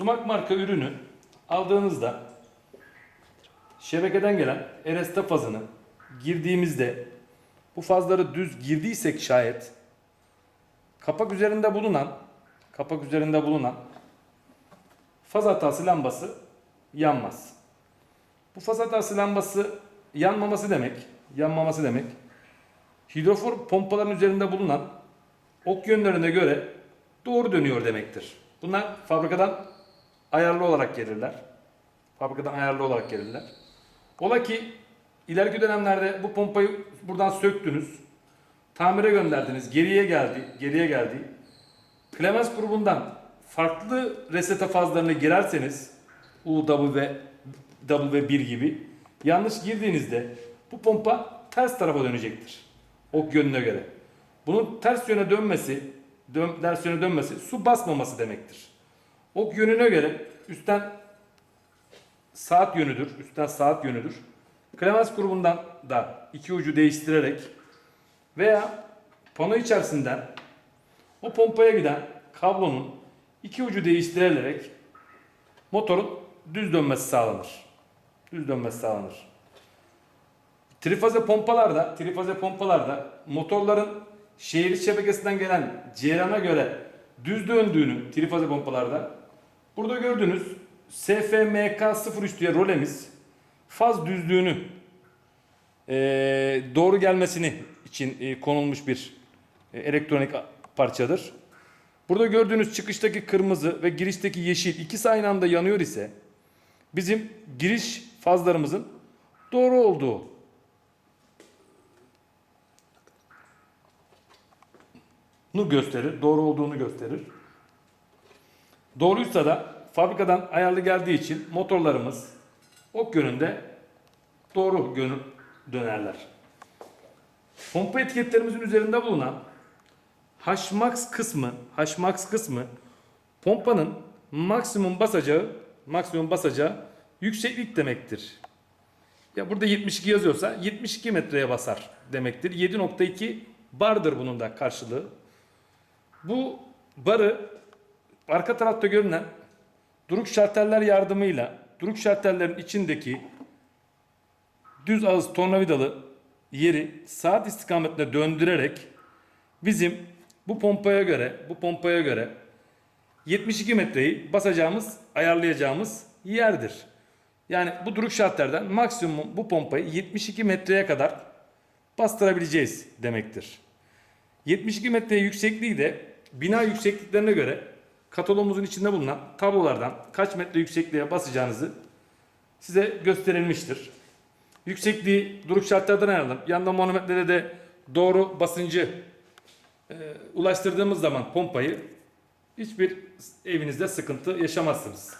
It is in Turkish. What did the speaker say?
Sumak marka ürünü aldığınızda şebekeden gelen RST fazını girdiğimizde bu fazları düz girdiysek şayet kapak üzerinde bulunan kapak üzerinde bulunan faz hatası lambası yanmaz. Bu faz hatası lambası yanmaması demek, yanmaması demek hidrofor pompaların üzerinde bulunan ok yönlerine göre doğru dönüyor demektir. Bunlar fabrikadan ayarlı olarak gelirler. Fabrikadan ayarlı olarak gelirler. Ola ki ileriki dönemlerde bu pompayı buradan söktünüz. Tamire gönderdiniz. Geriye geldi. Geriye geldi. Clemens grubundan farklı resete fazlarını girerseniz U, W ve W1 gibi yanlış girdiğinizde bu pompa ters tarafa dönecektir. Ok yönüne göre. Bunun ters yöne dönmesi, dön, ters yöne dönmesi su basmaması demektir. Ok yönüne göre üstten saat yönüdür. Üstten saat yönüdür. Clemens grubundan da iki ucu değiştirerek veya pano içerisinden o pompaya giden kablonun iki ucu değiştirilerek motorun düz dönmesi sağlanır. Düz dönmesi sağlanır. Trifaze pompalarda, trifaze pompalarda motorların şehir şebekesinden gelen cerana göre düz döndüğünü trifaze pompalarda burada gördüğünüz SFMK03 diye rolemiz faz düzlüğünü eee, doğru gelmesini için e, konulmuş bir e, elektronik parçadır. Burada gördüğünüz çıkıştaki kırmızı ve girişteki yeşil ikisi aynı anda yanıyor ise bizim giriş fazlarımızın doğru olduğu nu gösterir, doğru olduğunu gösterir. Doğruysa da fabrikadan ayarlı geldiği için motorlarımız ok yönünde doğru yönü dönerler. Pompa etiketlerimizin üzerinde bulunan Hmax kısmı, Hmax kısmı pompanın maksimum basacağı, maksimum basacağı yükseklik demektir. Ya burada 72 yazıyorsa 72 metreye basar demektir. 7.2 bardır bunun da karşılığı. Bu barı arka tarafta görünen duruk şarteller yardımıyla duruk şartellerin içindeki düz ağız tornavidalı yeri saat istikametine döndürerek bizim bu pompaya göre bu pompaya göre 72 metreyi basacağımız ayarlayacağımız yerdir. Yani bu duruk şartlardan maksimum bu pompayı 72 metreye kadar bastırabileceğiz demektir. 72 metre yüksekliği de bina yüksekliklerine göre katalogumuzun içinde bulunan tablolardan kaç metre yüksekliğe basacağınızı size gösterilmiştir. Yüksekliği duruk şartlardan ayarlanıp yanında manometrede de doğru basıncı e, ulaştırdığımız zaman pompayı hiçbir evinizde sıkıntı yaşamazsınız.